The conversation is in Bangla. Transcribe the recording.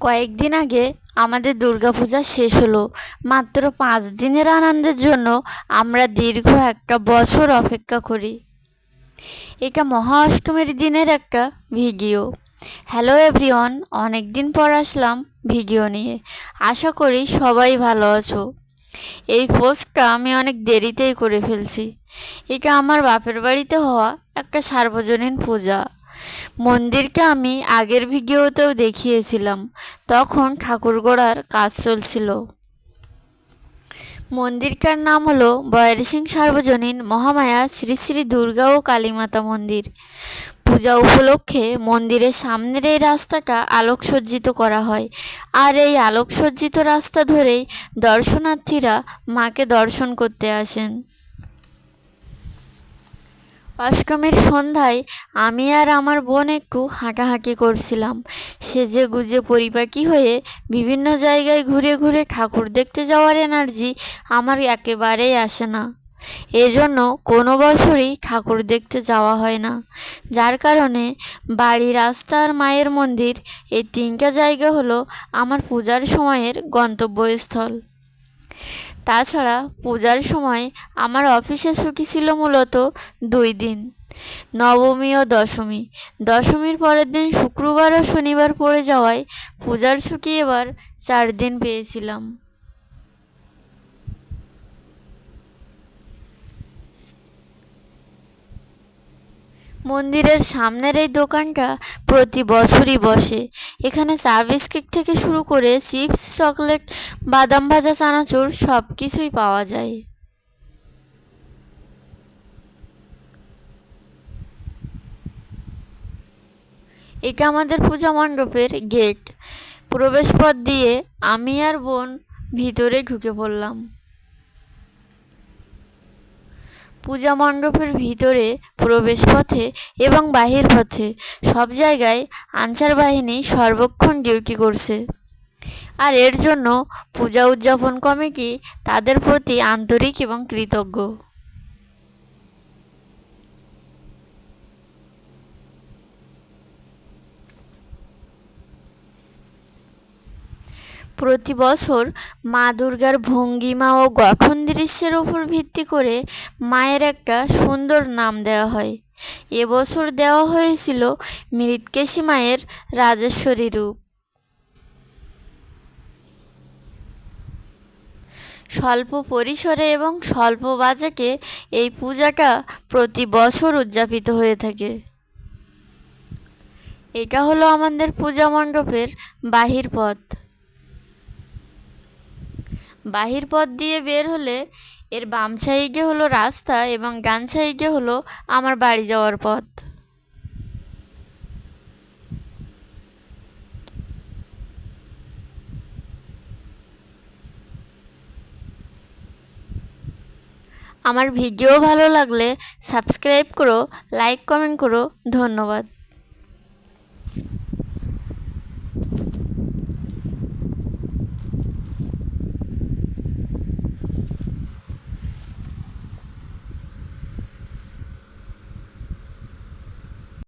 কয়েকদিন আগে আমাদের দুর্গাপূজা শেষ হলো। মাত্র পাঁচ দিনের আনন্দের জন্য আমরা দীর্ঘ একটা বছর অপেক্ষা করি। এটা মহা অষ্টমীর দিনের একটা ভিডিও। হ্যালো এভরিওয়ান অনেক দিন পর আসলাম ভিডিও নিয়ে। আশা করি সবাই ভালো আছো। এই পোস্টটা আমি অনেক দেরিতেই করে ফেলছি। এটা আমার বাপের বাড়িতে হওয়া একটা সার্বজনীন পূজা। মন্দিরকে আমি আগের ভিডিওতেও দেখিয়েছিলাম। তখন ঠাকুর গড়ার কাজ চলছিল। মন্দিরটার নাম হলো বয়ের সিং সার্বজনীন মহামায়া শ্রী শ্রী দুর্গা ও কালীমাতা মন্দির। পূজা উপলক্ষে মন্দিরের সামনের এই রাস্তাটা আলোকসজ্জিত করা হয়। আর এই আলোকসজ্জিত রাস্তা ধরেই দর্শনার্থীরা মাকে দর্শন করতে আসেন। অষ্টমীর সন্ধ্যায় আমি আর আমার বোন একটু হাঁটাহাঁটি করছিলাম। সেজে গুজে পরিপাটি হয়ে বিভিন্ন জায়গায় ঘুরে ঘুরে ঠাকুর দেখতে যাওয়ার এনার্জি আমার একেবারেই আসে না। এজন্য কোনো বছরই ঠাকুর দেখতে যাওয়া হয় না। যার কারণে বাড়ি রাস্তা আর মায়ের মন্দির এই তিনটা জায়গা হলো আমার পূজার সময়ের গন্তব্যস্থল। তাছাড়া পূজার সময় আমার অফিসের ছুটি ছিল মূলত দুই দিন, নবমী ও দশমী। দশমীর পরের দিন শুক্রবার ও শনিবার পড়ে যাওয়ায় পূজার ছুটি এবার চার দিন পেয়েছিলাম। মন্দিরের সামনের এই দোকানটা প্রতি বছরই বসে। এখানে চা বিস্কিট থেকে শুরু করে চিপস, চকলেট, বাদাম ভাজা, চানাচুর সব কিছুই পাওয়া যায়। এটা আমাদের পূজা মণ্ডপের গেট। প্রবেশ পথ দিয়ে আমি আর বোন ভিতরে ঢুকে পড়লাম। পূজা মণ্ডপের ভিতরে প্রবেশ পথে এবং বাহির পথে সব জায়গায় আনসার বাহিনী সর্বক্ষণ ডিউটি করছে। আর এর জন্য পূজা উদযাপন কমিটি তাদের প্রতি আন্তরিক এবং কৃতজ্ঞ। প্রতি বছর মা দুর্গার ভঙ্গিমা ও গঠন দৃশ্যের ওপর ভিত্তি করে মায়ের একটা সুন্দর নাম দেওয়া হয়। এবছর দেওয়া হয়েছিল মৃৎকেশী মায়ের রাজেশ্বরী রূপ। স্বল্প পরিসরে এবং স্বল্প বাজাকে এই পূজাটা প্রতি বছর উদযাপিত হয়ে থাকে। এটা হলো আমাদের পূজা মণ্ডপের বাহির পথ। বাহির পথ দিয়ে বের হলে এর বাম সাইডে হলো রাস্তা এবং ডান সাইডে হলো আমার বাড়ি যাওয়ার পথ। আমার ভিডিও ভালো লাগলে সাবস্ক্রাইব করো, লাইক, কমেন্ট করো, ধন্যবাদ।